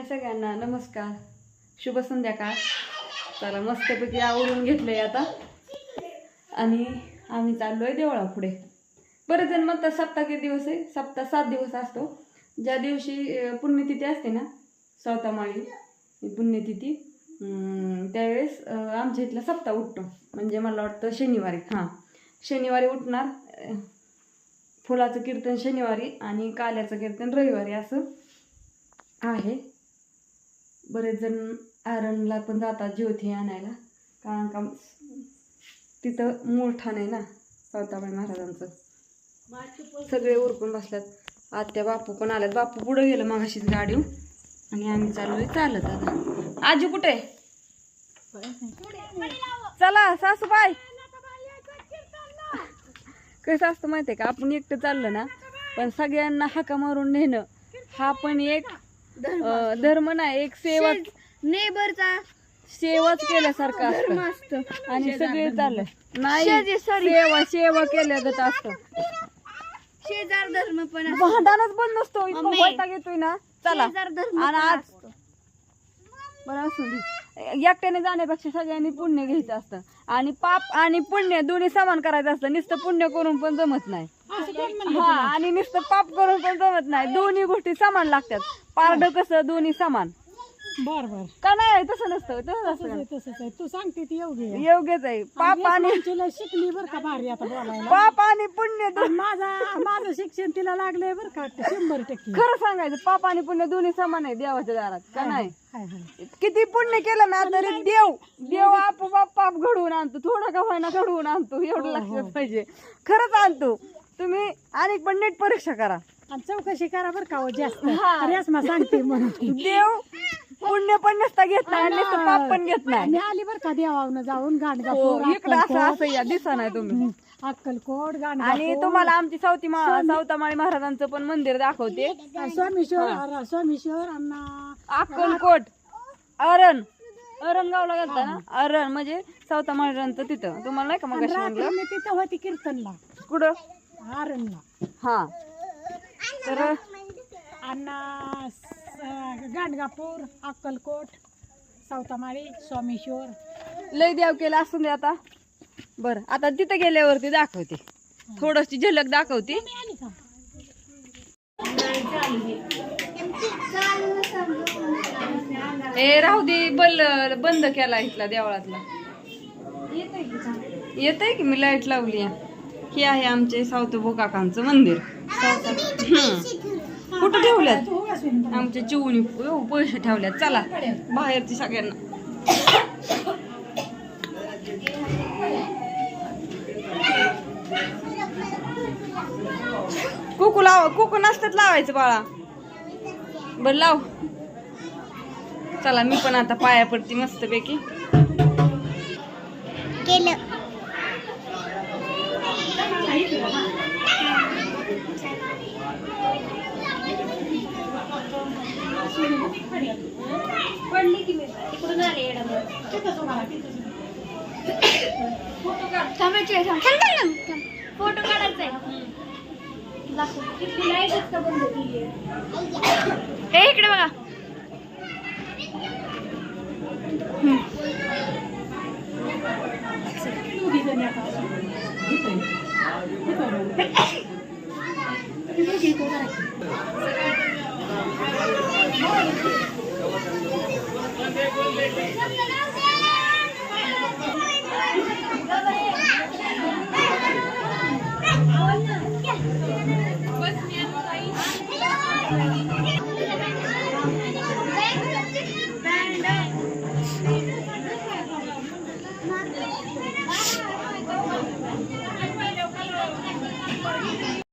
हाय सगळ्यांना नमस्कार. शुभ संध्याकाळ. चला मस्तपैकी आवडून घेतलंय आता. आणि आम्ही चाललोय देवळा पुढे बरेच जण म्हणतात सप्ताह किती दिवस आहे? सप्ताह सात दिवस असतो. ज्या दिवशी पुण्यतिथी असते ना सौतामाळी पुण्यतिथी त्यावेळेस आमच्या इथला सप्ताह उठतो. म्हणजे मला वाटतं शनिवारी. हां. शनिवारी उठणार फुलाचं कीर्तन शनिवारी आणि काल्याचं कीर्तन रविवारी असं आहे. बरेच जण आरणला पण जातात ज्योती आणायला. कारण का तिथं मूळ ठाण आहे ना सावताबाई महाराजांचं. सगळे उरकून बसल्यात. आत्या बापू पण आल्यात. बापू पुढं गेलं मागाशीच गाडी आणि आम्ही चाललोय चालत आता. आजी कुठे? चला सासूबाई. कसं असतं माहितीये का? आपण एकटं चाललं ना पण सगळ्यांना हाका मारून नेणं हा पण एक अं, धर्म नाही एक सेवा नेबरचा. सेवाच केल्यासारखं. धर्म असतं. असतो आणि सगळे चाललं. नाही. सेवा सेवा केल्यागत असतं. शेजार धर्म पण असतो. भांडणच बंद नसतो इतकं. वैताग येतोय ना. चला. शेजार धर्म आणि पण आज असतो. बरं असू दे. एकट्याने जाण्यापेक्षा सगळ्यांनी पुण्य घ्यायचं असतं. आणि पाप आणि पुण्य दोन्ही समान करायचं असतं. नुसतं पुण्य करून पण जमत नाही. हा आणि नुसतं पाप करून पण जमत नाही. दोन्ही गोष्टी समान लागतात. पारड कसं दोन्ही समान. बर बर. का नाही तसं नसतं. तसं तसंच असतं आहे तसंच आहे. तू सांगते ती योग्य आहे. योग्यच आहे. पाप आणि शिकली बर का भारी आता बोलायला? पाप आणि पुण्य शिक्षण तिला लागलंय बर का शंभर टक्के. खरं सांगायचं पाप आणि पुण्य दोन्ही समान आहे देवाच्या दारात का नाही? हाय हाय. किती पुण्य केलं ना तरी देव देव आपोआप पाप घडवून आणतो थोडं का व्हायना घडवून आणतो एवढं लक्षात पाहिजे. खरंच आणतो. तुम्ही आणि पण नीट परीक्षा करा. आणि चौकशी करा बर का हो जास्त. हा. रेसमा सांगते म्हणून. देव पुण्य पण नसता घेत नाही आणि नुसतं पाप पण घेत नाही. मी आली बर का देवावनं जाऊन हो गाणगापूर इकडं असं अक्कलकोट असं या दिसा नाही तुम्ही. अक्कलकोट आणि गाणगापूर तुम्हाला आमची सावती मा- सावतामाळी महाराजांचं पण मंदिर दाखवते. आणि स्वामीश्वर स्वामीश्वर आणि अक्कलकोट अरण अरण. गावला गेलता ना? अरण म्हणजे सावता महाराजांचं तिथं. तुम्हाला नाही का मग रात्री मी तिथं होती कीर्तनला. कुठं? आरणला हा. तर आणि गाणगापूर अक्कलकोट सावतामाळी स्वामीश्वर लय देव केलं असून दे आता. बर आता तिथं गेल्यावरती दाखवते. थोडीशी झलक दाखवते. ए राहू दे बल बंद केला इथला देवळातला. येत आहे की? मी लाइट लावली आहे. हे आहे आमचे सावतभो काकांचं मंदिर. कुठं ठेवल्यात? आमच्या चिवणी पैसे ठेवल्यात. चला बाहेरची सगळ्यांना. कुकू लाव कुकू नसतात लावायचं बाळा. बर लाव. चला मी पण आता पाया पडती मस्तपैकी. केलं पडली की मी. तिकडून आले येडा थांबायचे थांब थांब थांब थांब. फोटो काढायचा आहे का बंद केली